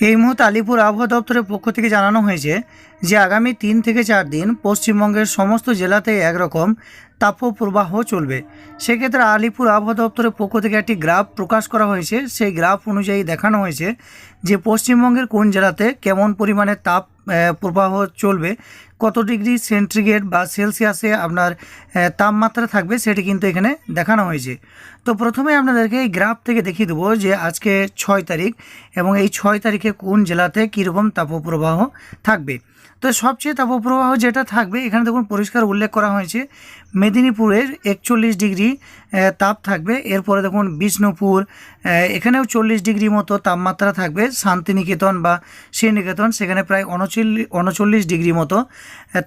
এই মুহূর্তে আলিপুর আবহাওয়া দপ্তরের পক্ষ থেকে জানানো হয়েছে যে আগামী তিন থেকে চার দিন পশ্চিমবঙ্গের সমস্ত জেলাতেই একরকম তাপপ্রবাহ চলবে। সেক্ষেত্রে আলিপুর আবহাওয়া দপ্তরের পক্ষ থেকে একটি গ্রাফ প্রকাশ করা হয়েছে। সেই গ্রাফ অনুযায়ী দেখানো হয়েছে যে পশ্চিমবঙ্গের কোন জেলাতে কেমন পরিমাণে তাপ প্রবাহ চলবে কত ডিগ্রি সেন্ট্রিগ্রেড বা সেলসিয়াসে আপনার তাপমাত্রা থাকবে সেটি কিন্তু এখানে দেখানো হয়েছে। তো প্রথমে আপনাদেরকে এই গ্রাফ থেকে দেখিয়ে দেবো যে আজকে ছয় তারিখ এবং এই ছয় তারিখে কোন জেলাতে কীরকম তাপপ্রবাহ থাকবে। তো সবচেয়ে তাপপ্রবাহ যেটা থাকবে, এখানে দেখুন পরিষ্কার উল্লেখ করা হয়েছে, মেদিনীপুরের একচল্লিশ ডিগ্রি তাপ থাকবে। এরপরে দেখুন বিষ্ণুপুর এখানেও চল্লিশ ডিগ্রি মতো তাপমাত্রা থাকবে। শান্তিনিকেতন বা শ্রীনিকেতন, সেখানে প্রায় উনচল্লিশ ডিগ্রি মতো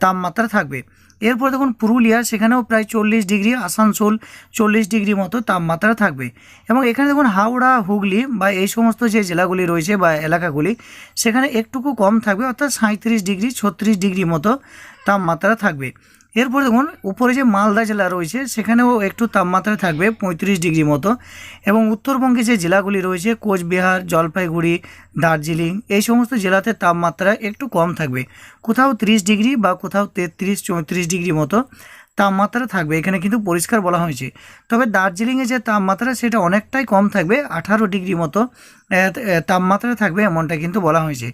তাপমাত্রা থাকবে। এরপর দেখুন পুরুলিয়া, সেখানেও প্রায় চল্লিশ ডিগ্রি, আসানসোল চল্লিশ ডিগ্রি মতো তাপমাত্রা থাকবে। এবং এখানে দেখুন হাওড়া, হুগলি বা এই সমস্ত যে জেলাগুলি রয়েছে বা এলাকাগুলি, সেখানে একটুকু কম থাকবে, অর্থাৎ সাঁত্রিশ ডিগ্রি, ছত্রিশ ডিগ্রি মতো তাপমাত্রা থাকবে। এরপর দেখুন, উপরে যে মালদা জেলা রয়েছে, সেখানেও একটু তাপমাত্রা থাকবে পঁয়ত্রিশ ডিগ্রি মতো। এবং উত্তরবঙ্গে যে জেলাগুলি রয়েছে, কোচবিহার, জলপাইগুড়ি, দার্জিলিং, এই সমস্ত জেলাতে তাপমাত্রা একটু কম থাকবে। কোথাও ত্রিশ ডিগ্রি বা কোথাও তেত্রিশ, চৌত্রিশ ডিগ্রি মতো। তাপমাত্রা থাকবে, এখানে কিন্তু পরিষ্কার বলা হয়েছে। তবে দার্জিলিংয়ে যে তাপমাত্রা, সেটা অনেকটাই কম থাকবে, আঠারো ডিগ্রি মতো তাপমাত্রা থাকবে এমনটা কিন্তু বলা হয়েছে।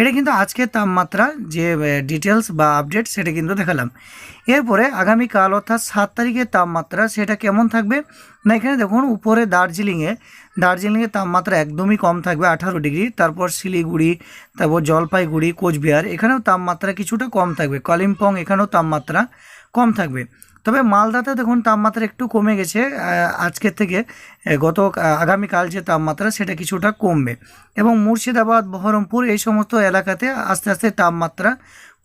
এটা কিন্তু আজকের তাপমাত্রা, যে ডিটেলস বা আপডেট সেটা কিন্তু দেখালাম। এরপরে আগামীকাল, অর্থাৎ সাত তারিখের তাপমাত্রা, সেটা কেমন থাকবে? না, এখানে দেখুন, উপরে দার্জিলিংয়ে দার্জিলিংয়ের তাপমাত্রা একদমই কম থাকবে, আঠারো ডিগ্রি। তারপর শিলিগুড়ি, তারপর জলপাইগুড়ি, কোচবিহার, এখানেও তাপমাত্রা কিছুটা কম থাকবে। কালিম্পং, এখানেও তাপমাত্রা কম থাকবে। তবে মালদাতে দেখুন তাপমাত্রা একটু কমে গেছে। আজকের থেকে গত আগামীকাল যে তাপমাত্রা সেটা কিছুটা কমবে। এবং মুর্শিদাবাদ, বহরমপুর এই সমস্ত এলাকাতে আস্তে আস্তে তাপমাত্রা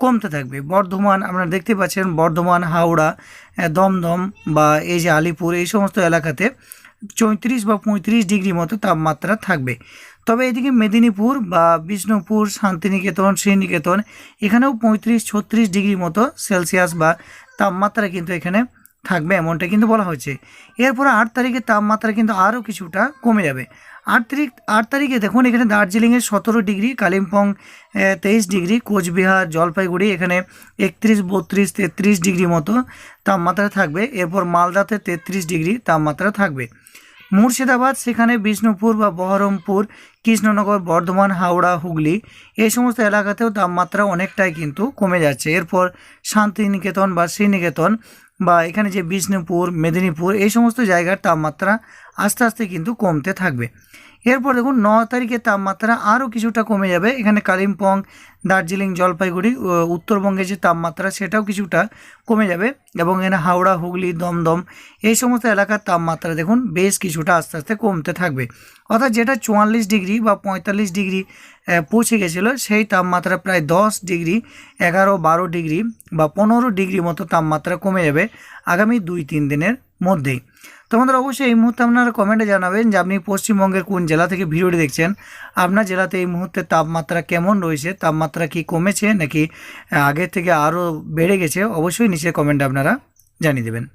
কমতে থাকবে। বর্ধমান, আপনারা দেখতে পাচ্ছেন বর্ধমান, হাওড়া দমদম বা এই যে আলিপুর এই সমস্ত এলাকাতে চৌত্রিশ বা পঁয়ত্রিশ ডিগ্রি মতো তাপমাত্রা থাকবে। তবে এদিকে মেদিনীপুর বা বিষ্ণুপুর, শান্তিনিকেতন, শ্রীনিকেতন, এখানেও পঁয়ত্রিশ, ছত্রিশ ডিগ্রি মতো সেলসিয়াস বা তাপমাত্রা কিন্তু এখানে থাকবে এমনটা কিন্তু বলা হয়েছে। এরপরে আট তারিখে তাপমাত্রা কিন্তু আরও কিছুটা কমে যাবে। আট তারিখ, আট তারিখে দেখুন, এখানে দার্জিলিংয়ে সতেরো ডিগ্রি, কালিম্পং তেইশ ডিগ্রি, কোচবিহার, জলপাইগুড়ি এখানে একত্রিশ, বত্রিশ, তেত্রিশ ডিগ্রি মতো তাপমাত্রা থাকবে। এরপর মালদাতে তেত্রিশ ডিগ্রি তাপমাত্রা থাকবে। মুর্শিদাবাদ, সেখানে বিষ্ণুপুর বা বহরমপুর, কৃষ্ণনগর, বর্ধমান, হাওড়া, হুগলি, এই সমস্ত এলাকাতেও তাপমাত্রা অনেকটাই কিন্তু কমে যাচ্ছে। এরপর শান্তিনিকেতন বা শ্রীনিকেতন বা এখানে যে বিষ্ণুপুর, মেদিনীপুর, এই সমস্ত জায়গার তাপমাত্রা আস্তে আস্তে কিন্তু কমতে থাকবে। এরপর দেখুন, ন তারিখের তাপমাত্রা আরও কিছুটা কমে যাবে। এখানে কালিম্পং, দার্জিলিং, জলপাইগুড়ি, ও উত্তরবঙ্গের যে তাপমাত্রা, সেটাও কিছুটা কমে যাবে এবং এখানে হাওড়া, হুগলি, দমদম, এই সমস্ত এলাকার তাপমাত্রা দেখুন, বেশ কিছুটা আস্তে আস্তে কমতে থাকবে। অর্থাৎ যেটা চুয়াল্লিশ ডিগ্রি বা পঁয়তাল্লিশ ডিগ্রি পৌঁছে গেছিল, সেই তাপমাত্রা প্রায় দশ ডিগ্রি, এগারো, বারো ডিগ্রি বা পনেরো ডিগ্রি মতো তাপমাত্রা কমে যাবে আগামী দুই, তিন দিনের মধ্যেই। তোমাদের অবশ্যই এই মুহূর্তে আপনারা কমেন্টে জানাবেন যে আপনি পশ্চিমবঙ্গের কোন জেলা থেকে ভিডিওটি দেখছেন। আপনার জেলাতে এই মুহূর্তে তাপমাত্রা কেমন রয়েছে? তাপমাত্রা কি কমেছে নাকি আগের থেকে আরও বেড়ে গেছে? অবশ্যই নিচে কমেন্টে আপনারা জানিয়ে দেবেন।